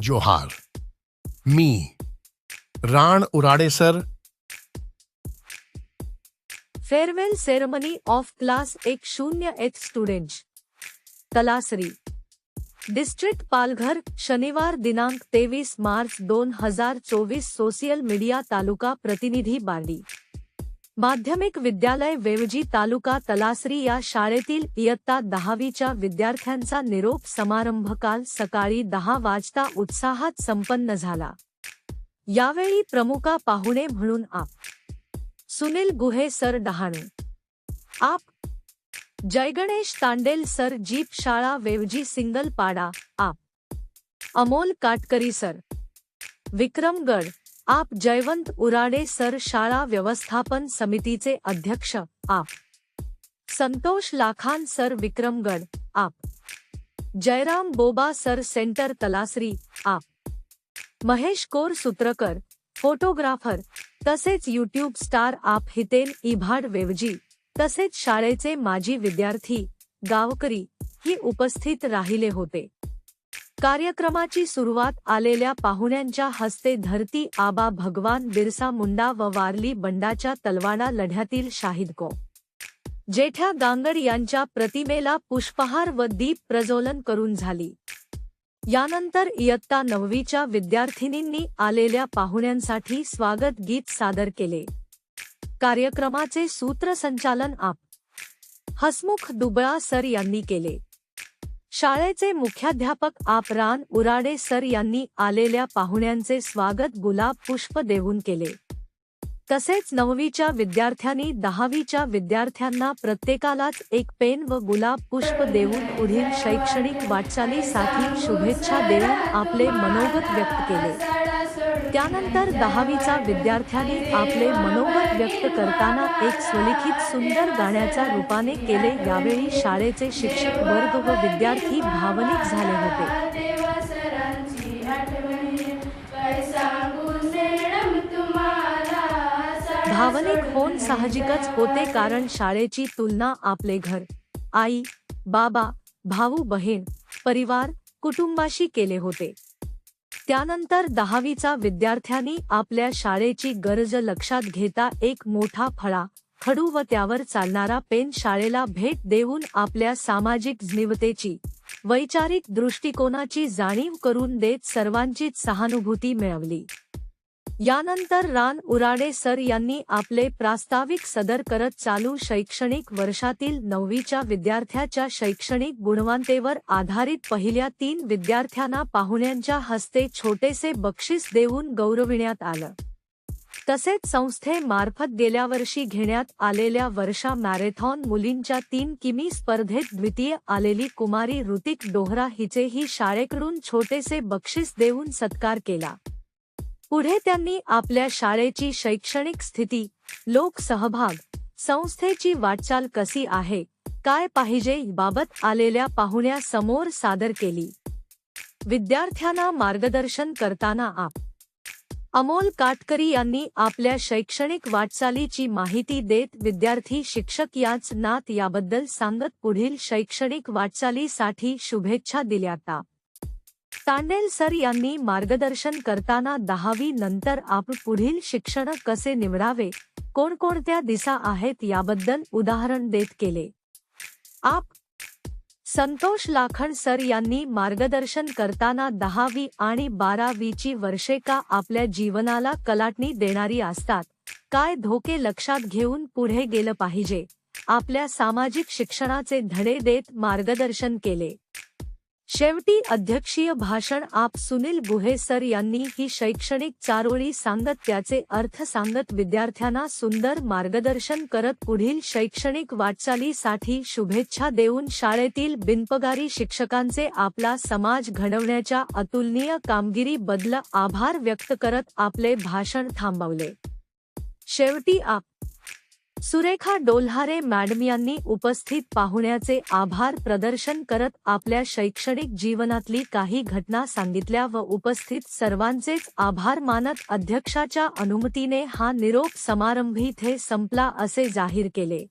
जोहार। मी। Ran Urade sir. Farewell ceremony of class एक शून्य H students Talasari district Palghar, शनिवार दिनांक तेवीस मार्च दोन हज़ार चोवीस सोशल मीडिया तालुका प्रतिनिधी बार्डी माध्यमिक विद्यालय वेवजी तालुका तलासरी या शाळेतील इयत्ता दहावीच्या विद्यार्थ्यांचा निरोप समारंभ काल सकाळी दहा वाजता उत्साहात संपन्न झाला. यावेळी प्रमुखा पाहुणे म्हणून आप. सुनील गुहे सर डहाणे. आप. जयगणेश तांडेल सर जीप शाळा वेवजी सिंगल पाडा आप. अमोल काटकरी सर. विक्रमगड. आप जयवंत उराडे सर शाळा व्यवस्थापन समितीचे अध्यक्ष आप. संतोष लाखान सर विक्रमगड आप. जयराम बोबा सर सेंटर तलासरी आप. महेश कोर सूत्रकर फोटोग्राफर तसेच यूट्यूब स्टार आप हितेन इभाड वेवजी तसेच शाळेचे माजी विद्यार्थी गावकरी ही उपस्थित राहिले होते. कार्यक्रमाची सुरुवात आलेल्या पाहुण्यांच्या हस्ते धरती आबा भगवान बिरसा मुंडा व वारली बंडाच्या तलवाडा लढ्यातील शाहिद को. जेठ्या गांगड यांच्या प्रतिमेला पुष्पहार व दीप प्रज्वलन करून झाली. यानंतर इयत्ता नववीच्या विद्यार्थिनींनी आलेल्या पाहुण्यांसाठी स्वागत गीत सादर केले. कार्यक्रमाचे सूत्रसंचालन आप. हसमुख दुबळा सर यांनी केले. शाळेचे मुख्याध्यापक आप रान उराडे सर यांनी आलेल्या पाहुण्यांचे स्वागत गुलाब पुष्प देऊन केले. तसेच नववीच्या विद्यार्थ्यांनी दहावीच्या विद्यार्थ्यांना प्रत्येकालाच एक पेन व गुलाब पुष्प देऊन पुढील शैक्षणिक वाटचालीसाठी शुभेच्छा देऊन आपले मनोगत व्यक्त केले. त्यानंतर दहावीचा विद्यार्थ्यांनी आपले मनोगत व्यक्त करताना एक स्वलिखित सुंदर गाण्याच्या रूपाने केले. यावेळी शाळेचे शिक्षक वर्ग व विद्यार्थी भावनिक झाले होते. भावनिक होऊन साहजिकच होते कारण शाळेची तुलना आपले घर आई बाबा भाऊ बहीण परिवार कुटुंबाशी केले होते. त्यानंतर दहावीचा विद्यार्थ्यांनी आपल्या शाळेची गरज लक्षात घेता एक मोठा फळा खडू व त्यावर चालणारा पेन शाळेला भेट देऊन आपल्या सामाजिक जीवतेची वैचारिक दृष्टिकोनाची जाणीव करून देत सर्वांचीच सहानुभूती मिळवली. यानंतर रान उराडे सर यांनी आपले प्रास्ताविक सदर करत चालू शैक्षणिक वर्षातील नववीच्या विद्यार्थ्याच्या शैक्षणिक गुणवंतेवर आधारित पहिल्या तीन विद्यार्थ्यांना पाहुण्यांच्या हस्ते छोटेसे बक्षीस देऊन गौरविण्यात आलं. तसेच संस्थेमार्फत गेल्या वर्षी घेण्यात आलेल्या वर्षा मॅरेथॉन मुलींच्या तीन किमी स्पर्धेत द्वितीय आलेली कुमारी ऋतिक डोहरा हिचेही शाळेकडून छोटेसे बक्षीस देऊन सत्कार केला. पुढे त्यांनी आपल्या शाळेची शैक्षणिक स्थिती लोक सहभाग संस्थेची वाटचाल कशी आहे काय पाहिजे बाबत आलेल्या पाहुण्या समोर सादर केली. विद्यार्थ्यांना मार्गदर्शन करताना आप. अमोल काटकरी यांनी आपल्या शैक्षणिक वाटचालीची माहिती देत विद्यार्थी शिक्षक याच नात याबद्दल सांगत पुढील शैक्षणिक वाटचालीसाठी शुभेच्छा दिल्या तांडेल सर यांनी मार्गदर्शन करताना दहावी नंतर आपण पुढील शिक्षण कसे निवडावे कोणकोणत्या दिशा आहेत याबद्दल उदाहरण देत केले. आप. संतोष लाखन सर यांनी मार्गदर्शन करताना दहावी आणि बारावीची वर्षे का आपल्या जीवनाला कलाटणी देणारी असतात काय धोके लक्षात घेऊन पुढे गेलं पाहिजे आपल्या सामाजिक शिक्षणाचे धडे देत मार्गदर्शन केले. शेवटी अध्यक्षीय भाषण आप सुनील गुहे सर यांनी ही शैक्षणिक चारोळी सांगत त्याचे अर्थ सांगत विद्यार्थ्यांना सुंदर मार्गदर्शन करत पुढील शैक्षणिक वाटचालीसाठी शुभेच्छा देऊन शाळेतील बिनपगारी शिक्षकांचे आपला समाज घडवण्याच्या अतुलनीय कामगिरीबद्दल आभार व्यक्त करत आपले भाषण थांबवले. शेवटी आप सुरेखा डोल्हारे मॅडम यांनी उपस्थित पाहुण्याचे आभार प्रदर्शन करत आपल्या शैक्षणिक जीवनातली काही घटना सांगितल्या व उपस्थित सर्वांचेच आभार मानत अध्यक्षाच्या अनुमतीने हा निरोप समारंभ इथे संपला असे जाहीर केले.